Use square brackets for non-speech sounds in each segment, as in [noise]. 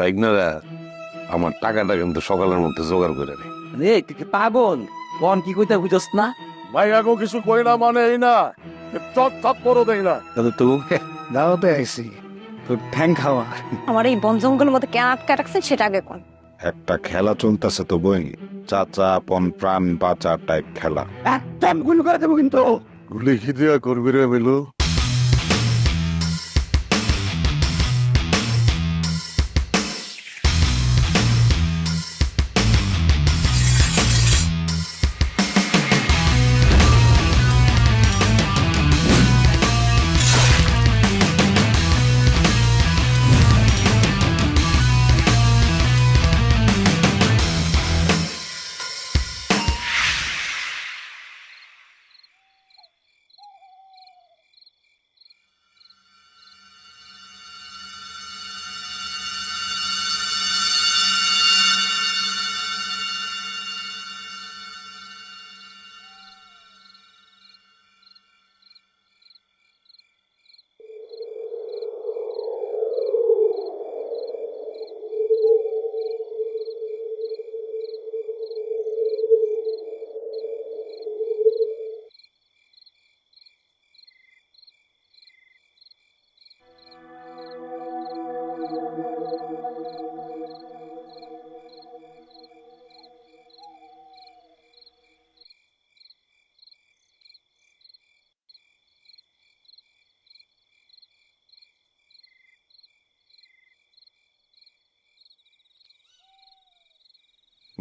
Bike না আমার টাকাটা কিন্তু সকালের মধ্যে জোগাড় করে নে। রে তুই কি পাগল? কোন কি কইতে বুঝছ না? ভাইয়াকে কিছু কই না মানে এই না চট চট করে দেই না। দাদা তো দাওয়াতে আইসি তোর ঠ্যাং খাওয়া। আমার এই বন জঙ্গলের মধ্যে কেন আটকা রাখছেন সেটা আগে কোন? একটা খেলা চলতেছে তো বই। চাচা পন প্রাণ বাঁচা টাইপ খেলা। একদম গুল করে দেবো কিন্তু। গুলি কি দিয়া করবি রে মিলু?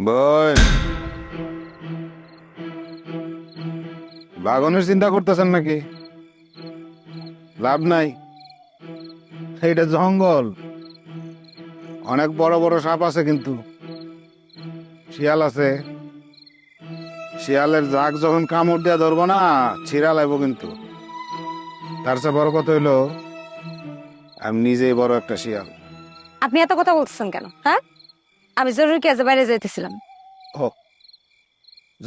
বই বাগনের চিন্তা করতেছেন নাকি? লাভ নাই। এটা জঙ্গল। অনেক বড় বড় সাপ আছে কিন্তু। শিয়াল আছে। শিয়ালের জাগ যখন কামড় দিয়া ধরবো না, ছিঁড়া লাগবো কিন্তু। তার চেয়ে বড় কথা হইল, আমি নিজেই বড় একটা শিয়াল। আপনি এত কথা বলতেছেন কেন হ্যাঁ? আমি জরুরি কাজে বাইরে যাইতেছিলাম।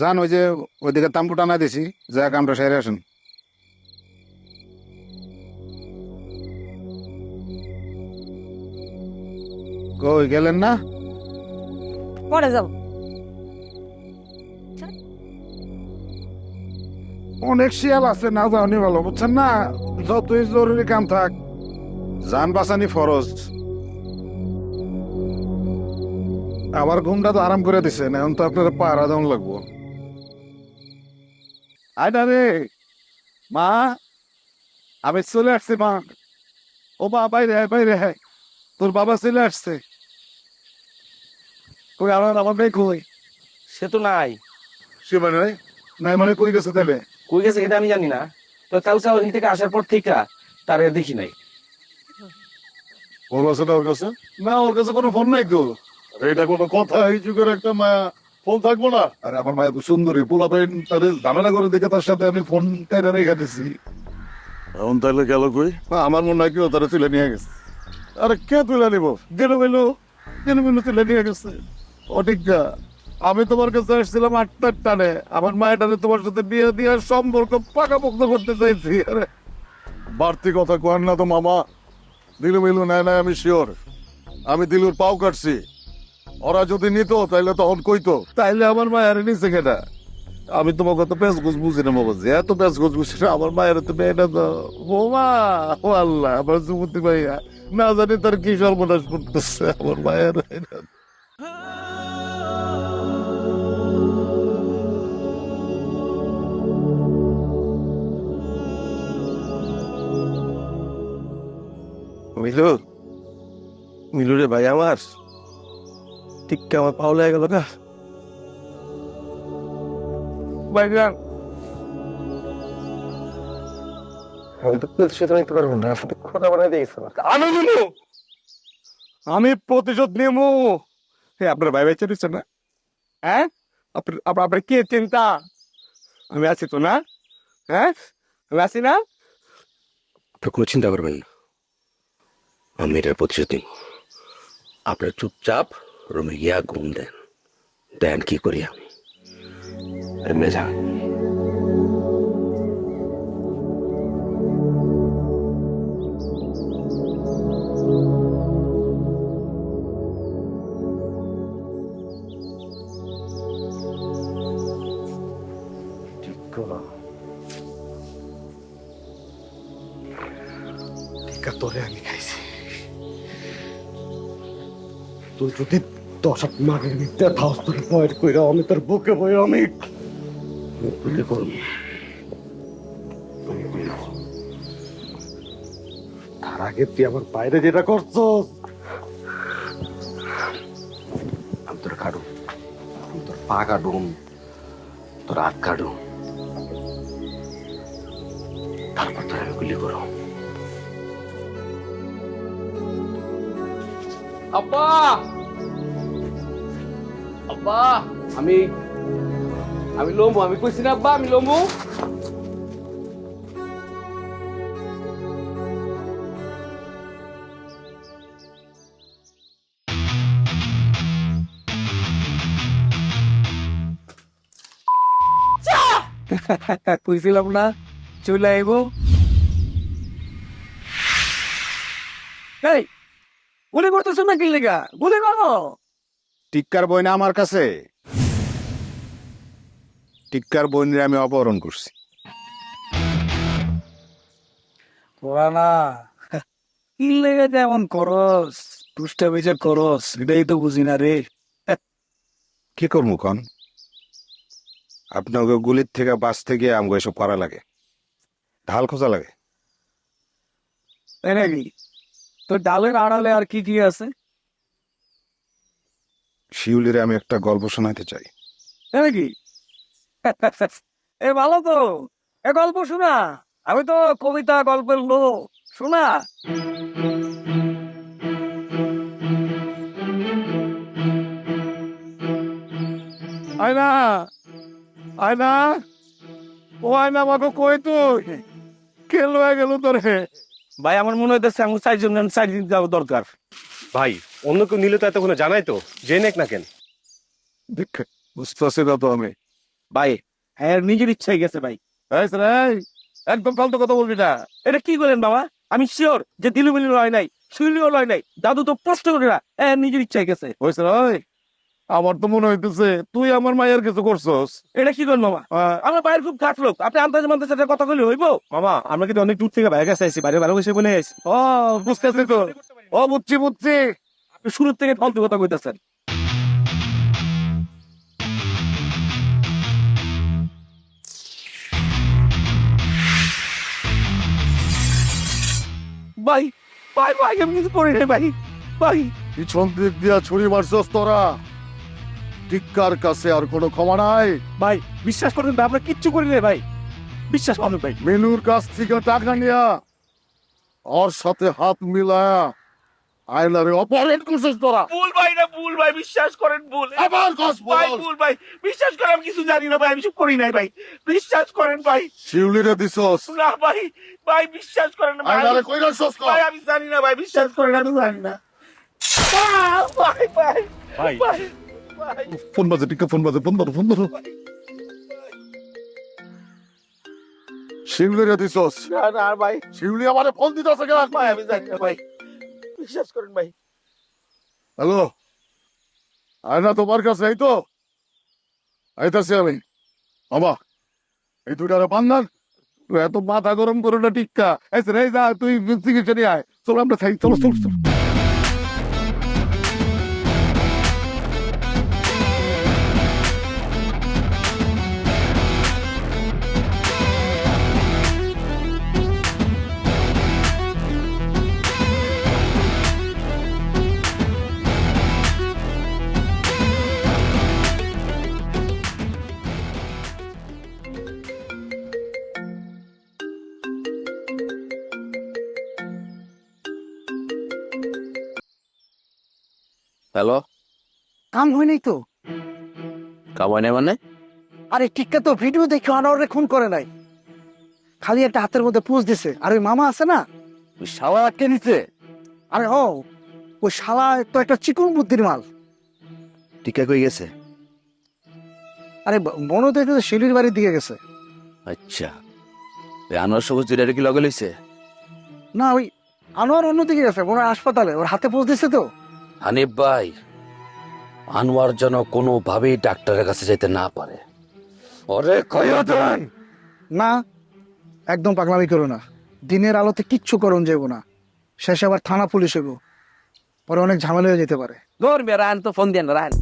জান ওই যে ওইদিকে তাম্বু টানা দিছি। যা কামটা সেরে আসুন। কই গেলেন না? পরে যাব। অনেক শিয়াল আছে না জানি ভালো বুঝছেন না? যতই জরুরি কাম থাক যান বাঁচানি ফরজ। আমার ঘুমটা তো আরাম করে দিছেন এখন তো আপনার পাহারা দেওয়ান লাগবো। আয়না রে। মা আমি চলে আসছি মা। ও মা বাইরে আয়, বাইরে আয়। তোর বাবা চলে আসছে। কই আমার আমার মেয়ে কই? সে তো নাই। সে মানে? নাই মানে কই গেছে তাহলে? কই গেছে এটা আমি জানি না। তো চাউ চাউ ওই থেকে আসার পর থেকে তারে দেখি নাই। ওর কাছে না ওর কাছে? না ওর কাছে কোনো ফোন নাই তো। এটা কোনো কথা এই যুগের একটা মায়া। ফোন থাকব না? আরে আমার মায়া তো সুন্দরী পোলা পাইন তাদের ঝামেলা করে দেখে তার সাথে আমি ফোন টাইনা রেখে দিছি। এখন তাহলে গেল কই? আমার মনে হয় কেউ তারা তুলে নিয়ে গেছে। আরে কে তুলে নিব? গেল গেল গেল গেল তুলে নিয়ে গেছে। অটিকা আমি তোমার কাছে আসছিলাম আটটার টানে। আমার মায়ের টানে তোমার সাথে বিয়ে দিয়ে সম্পর্ক পাকাপোক্ত করতে চাইছি। আরে বাড়তি কথা কোয়ার না তো মামা। দিলু মিলু নেয় নাই আমি শিওর আমি দিলুর পাও কাটছি। ওরা যদি নিত, তাইলে তখন কইতো, তাইলে আমার মায়ের নিচে কেটা আমি তোমার কত পেঁচ গোছ বুঝি না যে এত পেঁচ গোছ বুঝি না, আমার মায়ের তো মেয়েটা তো। ও মা, ও আল্লাহ, আমার যুবতী ভাইয়া না জানি তার কি সর্বনাশ করতেছে, আমার মায়ের মিলু মিলু রে ভাই আমার। টিক্কা আমার পাও লেগে গেল গা? ভাইজান আমি তো তোর সাথে নিতে পারব না। আপনি কথা বানাই আমি প্রতিশোধ নেব হে আপনার ভাই ভাই চলেছে না? হ্যাঁ? আপনার আপনার কে চিন্তা? আমি আছি তো না? হ্যাঁ? আমি আছি না? আপনার কোনো চিন্তা করবেন না। আমি এটার প্রতিশোধ নিব আপনার চুপচাপ রুমে গিয়া ঘুম দেন। দেন কি করি আমি? এমনি যান তোরে আমি খাইছি। তুই যদি দশ হাত মাগের মিথ্যা থাস তোর বয়ের কইরা আমি তোর বুকে বই আমি গুলি করব তার আগে তুই আমার বাইরে যেটা করছস। আমি তোর কাটু আমি তোর পা কাটুম তোর হাত কাটুম তারপর তোর আমি গুলি করো আব্বা! আব্বা, আমি আমি লোমু আমি কইছি না আব্বা, আমি লোমু [laughs] কইছিলাম না, চলে আইব। এই, গুলি করতেছো না কি লেগা? গুলি করো! টিক্কার বই না আমার কাছে? টিক্কার বইনের আমি অপহরণ করছি। তোরা না কি লেগে যেমন করস? দুষ্টা বেচার করস এটাই তো বুঝি না রে। কি করব কন? আপনাকে গুলির থেকে বাঁচতে গিয়ে আমাকে এসব করা লাগে। ঢাল খোঁজা লাগে। তাই নাকি তোর ডালের আড়ালে আর কি কি আছে? শিউলিরে আমি একটা গল্প শোনাতে চাই। নাকি? এ ভালো তো এ গল্প শোনা। আমি তো কবিতা গল্পের লোক শোনা। আয়না আয়না ও আয়না আমাকে কই তুই? কে লয়ে গেল তোরে? ভাই আমার মনে হইতেছে আমি চারজন চার দিন যাওয়া দরকার। ভাই অন্য কেউ নিলে তো এতক্ষণে জানাই তো না কেন? বুঝতেছি না তো আমি। ভাই হ্যাঁ নিজের ইচ্ছাই গেছে ভাই। একদম ফালতু কথা বলবি না। এটা কি বলেন বাবা? আমি শিওর যে দিলুমিলি লয় নাই শুইলিও লয় নাই দাদু তো প্রশ্ন করে না হ্যাঁ নিজের ইচ্ছাই গেছে। হয়েছে ভাই আমার তো মনে হইতেছে তুই আমার মায়ের কিছু করছস। এটা কি করেন মামা আমার বাইরের খুব খাট লোক আপনি আন্দাজ মান্দাজ সাথে কথা বলে হইব? মামা আমরা কিন্তু অনেক দূর থেকে বাইরে কাছে আইছি বাইরে ভালো বসে বলে আইছি। ও বুঝতেছি তো। ও বুঝছি বুঝছি। আপনি শুরুর থেকে ফালতু কথা কইতাছেন। ভাই ভাই ভাই আমি কিছু করি নাই ভাই ভাই। পিছন দিক দিয়া ছুরি মারছস তোরা। টিক্কার কাছে আর কোনো ক্ষমা নাই। ভাই বিশ্বাস করেন ভাই আমরা কিচ্ছু করি নাই ভাই। বিশ্বাস করেন ভাই। মেনুর কাছ থেকে টাকা নিয়া ওর সাথে হাত মিলায়া আয়নারে অপহরণ করছিস তোরা। ভুল ভাই না ভুল ভাই বিশ্বাস করেন ভুল। আবার কস ভাই ভুল ভাই বিশ্বাস করেন আমি কিছু জানি না ভাই আমি সব করি নাই ভাই। বিশ্বাস করেন ভাই। শিউলিরে দিছস। না ভাই ভাই বিশ্বাস করেন না ভাই। আয়নারে কই রাখছস ভাই আমি জানি না ভাই বিশ্বাস করেন আমি জানি না। ভাই ভাই ভাই। ফোন বাজে টিক্কা ফোন বাজে ফোন ধরো ফোন ধরো। শিউলিরে দিছস। না না ভাই। শিউলি আমারে ফোন দিতেছে কেন? ভাই আমি জানি না ভাই। বিশ্বাস করেন ভাই। হ্যালো? আয়না তোমার কাছে, এই তো। আইতাছি আমি। বাবা, এই দুইটারে বান্ধান এত মাথা গরম করো না টিক্কা। এই যা তুই চিকিৎসা নিয়ে আয়। চলো, আমরা চলো চলো চলো। হ্যালো? কাম হয় নাই তো? কামাই নাই মানে? আরে টিক্কা তো ভিডিও দেখে আনোয়ারে খুন করে নাই। খালি একটা হাতের মধ্যে পুষ দিছে। আর ওই মামা আছে না? ওই শালা আটকে নিছে আরে ও ওই শালা তো একটা চিকন বুদ্ধির মাল। টিকা কই গেছে? আরে মনে তো একটু শিলির বাড়ির দিকে গেছে। আচ্ছা। ওই আনোয়ার সবুজ দুইটা কি লগে লইছে? না ওই আনোয়ার অন্যদিকে গেছে মনে হয় হাসপাতালে। ওর হাতে পুষ দিছে তো? হানিফ ভাই আনোয়ার যেন কোনোভাবেই ডাক্তারের কাছে যেতে না পারে। ওরে কয় দেন না একদম পাগলামি করো না। দিনের আলোতে কিচ্ছু করুন যাব না। শেষে আবার থানা পুলিশ হইব পরে অনেক ঝামেলা হয়ে যেতে পারে। ধর রায় রান তো ফোন দেন রান।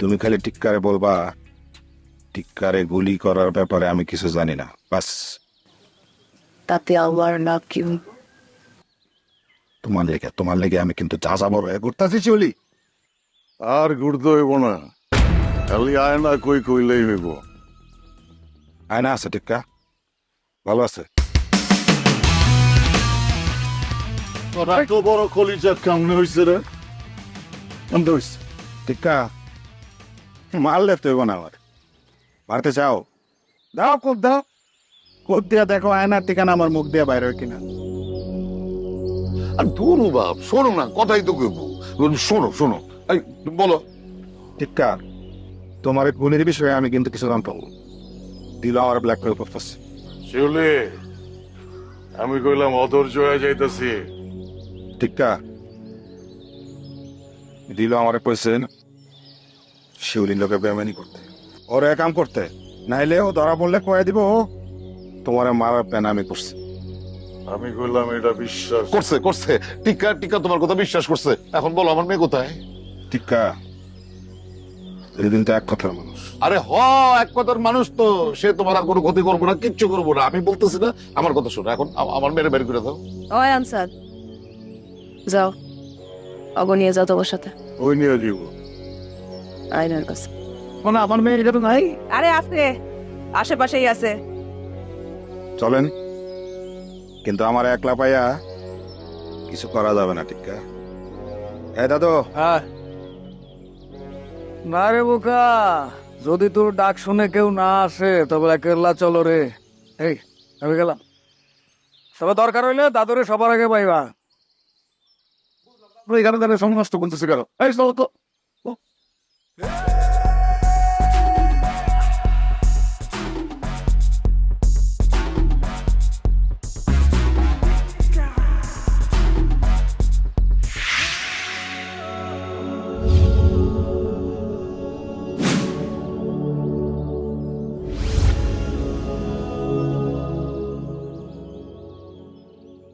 তুমি খালি টিক্কারে বলবা টিক্কারে গুলি করার ব্যাপারে আমি কিছু জানি না বাস। তাতে আমার লাভ কি তোমার লেগে তোমার লেগে আমি কিন্তু যা যাব ঘুরতেছি চলি আর ঘুরতে হইব না। খালি আয়না কই কইলেই হইব। আয়না আছে টিক্কা। ভালো আছে। তোরা তো বড় কলিজাত কেমনে হইছে রে। কেমনে হইছে। টিক্কা মারলে তো না আমার মারতে চাও? দাও কোপ দাও। কোপ দিয়া দেখো আয়নার ঠিকানা আমার মুখ দিয়ে বাইরে কিনা। আর ধরু বাপ শোনো না কথাই তো কইব। শোনো শোনো। এই বলো। টিক্কা তোমার এই গুলির বিষয়ে আমি কিন্তু কিছু জানতাম। দিল আমার ব্ল্যাক মেল করতেছে শিউলি আমি কইলাম অধৈর্য হয়ে যাইতেছি। টিক্কা দিল আমার কইছে শিউলির লোকে বেমানি করতে। ওর এক কাম করতে নাইলে ও ধরা পড়লে কয়ে দিব তোমার মারার প্ল্যান আমি করছি। আমি কইলাম এটা বিশ্বাস। করছে করছে। টিকা টিকা তোমার কথা বিশ্বাস করছে। এখন বলো আমার মেয়ে কোথায়? টিক্কা এদিন তো এক কথার মানুষ। আরে হ এক কথার মানুষ তো। সে তোমার আর কোনো ক্ষতি করব না কিচ্ছু করব না। আমি বলতেছি না আমার কথা শোনো। এখন আমার মেরে বের করে দাও। ওই আনসার যাও। অগ নিয়ে যাও তোমার সাথে। ওই নিয়ে দিব আইনার কাছে। মানে আমার মেয়ে এটা তো নাই। আরে আছে আশেপাশেই আছে। চলেন। কিন্তু আমার একলা পাইয়া কিছু করা যাবে না টিক্কা। এ দাদু। হ্যাঁ। না রে বোকা যদি তোর ডাক শুনে কেউ না আসে তবে একলা চলো রে। এই আমি গেলাম। তবে দরকার হইলে দাদুরে সবার আগে পাইবা। এখানে দাঁড়িয়ে নষ্ট করতেছে কেন? এই চলো তো।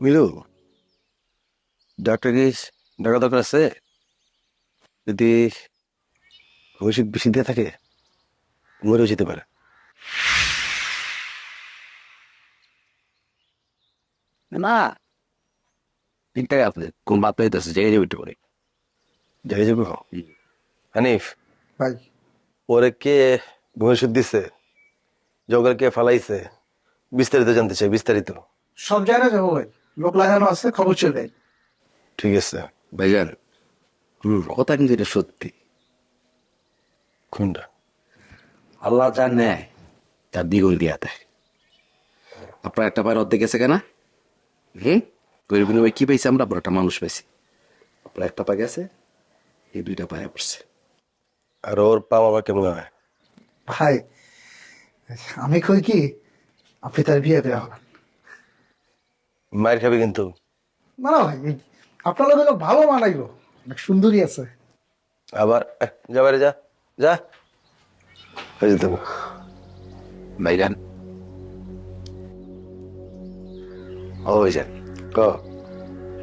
মিলু ডাক্তার কি ডাকা দরকার আছে? যদি ওষুধ বেশি দিয়ে থাকে মরেও যেতে পারে। না ঠিকঠাক আছে কোন বাত পাইতেছে জায়গায় যাবে একটু করে জায়গায় যাব? হানিফ ভাই। ওরে কে ওষুধ দিছে? জঙ্গল কে ফালাইছে? বিস্তারিত জানতে চাই বিস্তারিত। সব জায়গায় যাব ভাই। লোক লাগানো আছে খবর চলে। ঠিক আছে। ভাইজান হুম। কথা কিন্তু এটা সত্যি। কোনটা আল্লাহ যা নেয় তার দ্বিগুণ দিয়া দেয়। আপনার একটা পায়ের অর্ধেক গেছে কেনা? হুম গরিব বিনিময় কি পাইছি আমরা? বড় একটা মানুষ পাইছি। আপনার একটা পা গেছে এই দুইটা পায়ে পড়ছে। আর ওর পা বাবা কেমন হয়? ভাই আমি কই কি? আপনি তার বিয়ে দেওয়া হবেন। মায়ের খাবে কিন্তু। না না ভাই আপনার লোক ভালো মানাইলো। অনেক সুন্দরী আছে। আবার এহ, যা। যা। হয়ে যেতে ভাইজান ও ভাইজান ক।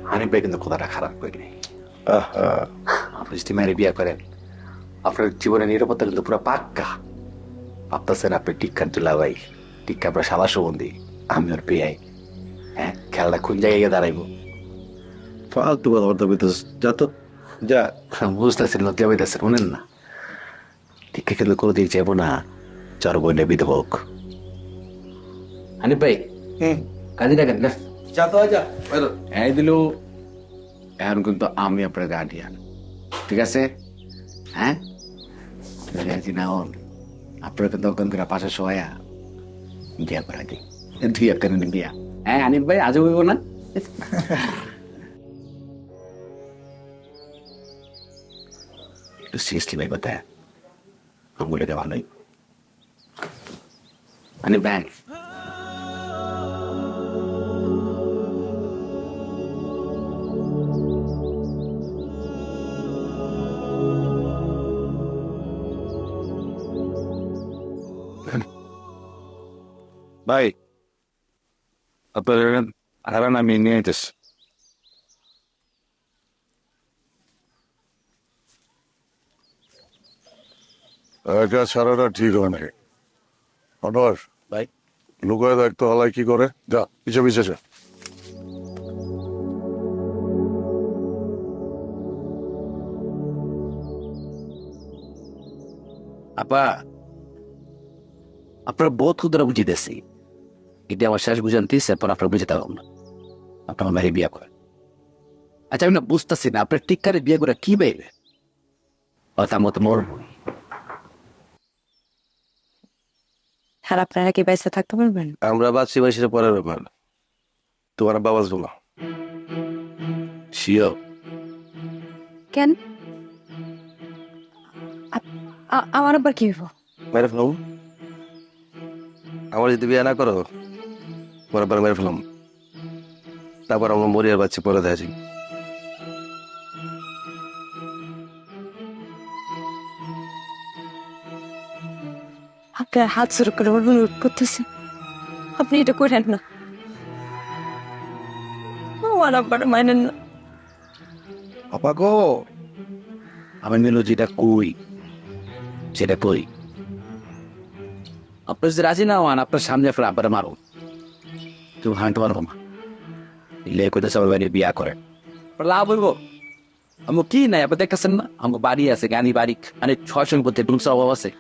হানিফ ভাই কিন্তু কথাটা খারাপ করিনি আপনি যদি মেরে বিয়ে করেন আপনার জীবনের নিরাপত্তা কিন্তু পুরো পাক্কা। ভাবতেছেন আপনি টিক্কার দুলা ভাই টিক্কা আপনার সাদা সুগন্ধি আমি ওর পেয়াই হ্যাঁ খেলাটা কোন জায়গায় গিয়ে দাঁড়াইবো? ফালতু কথা বার্তা বলতেছিস যা তো যা। বুঝতেছেন লজ্জা পাইতেছেন শুনেন না। টিকা খেলে করে দিয়ে যাব না। চার বইলে বিধ হোক হানিফ ভাই কাজে দেখেন না যা তো যা। এই দিল এখন কিন্তু আমি আপনার গার্ডিয়ান ঠিক আছে? হ্যাঁ? না হন। আপনার কিন্তু ওখান করে পাশে শোয়া। বিয়া করা দিই। দুই একটা বিয়া হ্যাঁ আনিফ ভাই আজও হইব না? একটু সিরিয়াসলি ভাই কথা আঙ্গুলিটা ভালোই আনিফ ভাই ভাই আপনার হারান আমি নিয়ে যেতেছি এটা ছাড়াটা ঠিক হয় নাই। অনর ভাই। লুকায় দেখতো হলাই কি করে? যা পিছে পিছে যা। আপা আপনার বোধ ক্ষুদ্র বুঝিতেছি এটা আমার শেষ বুঝান্তিস এরপর আপনার বুঝতে পারব না আপনার আমার বিয়ে করে। আচ্ছা আমি না বুঝতেছি না আপনার টিকারে বিয়ে করে কি পাইবে? তার মতো মোর আর আপনারা কি বাইসে থাকতে পারবেন? আমরা বাচ্চি বাই সেটা পরের ব্যাপার। তোমার বাবা বলো শিও কেন? আমার আবার কি হইব? মেরে ফেলাম। আমার যদি বিয়ে না করো পরের বার মেরে ফেলাম। তারপর আমরা মরিয়ার বাচ্চা পরে দেখি আপনার হাত শুরু করে অনুরোধ করতেছে। আপনি এটা করেন না। আমার আব্বার মানেন না। আপা গো, আমি মিলো যেটা কই, সেটা কই। আপনার যদি রাজি না হন, আপনার সামনে আপনার আব্বারে মারো। তুমি হাঁটতে পারব না ইলে বিয়া করে। আপনার লাভ হইব। আমি কি নাই, আপনি দেখতেছেন না? আমার বাড়ি আছে জ্ঞানী বাড়ি মানে ছয় সম্পত্তি টুংস অভাব আছে।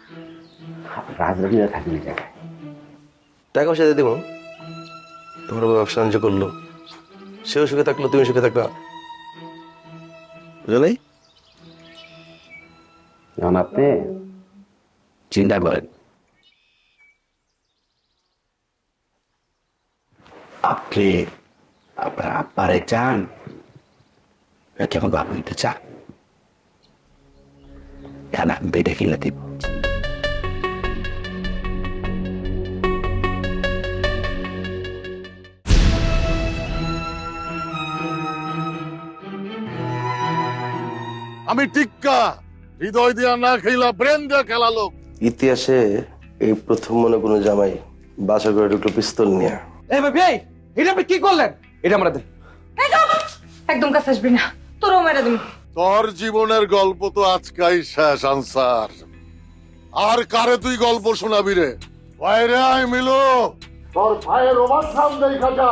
রাজনীতি থাকলে টাকা পয়সা দিয়ে দেবো। তোমার বাবা ব্যবসা বাণিজ্য করল। সেও সুখে থাকল তুমি সুখে থাকল। বুঝলে এখন আপনি? চিন্তা করেন। আপনি আপনার আব্বারে চান? আমার বাবা চান? এখন আমি বেটে কিনে দিব আমি টিক্কা। হৃদয় দিয়া না খেলা ব্রেন দিয়া খেলালো ইতিহাসে এই প্রথম মনে কোনো জামাই বাসা করে ঢুকলো পিস্তল নিয়ে। এই ভাই ভাই এটা আপনি কি করলেন? এটা আমরা দেন একদম কাছে আসবি না। তোরও মেরে দিন তোর জীবনের গল্প তো আজকাই শেষ আনসার। আর কারে তুই গল্প শোনাবি রে? বাইরে আয় মিলো। তোর ভাইয়ের ওভার দেখা যা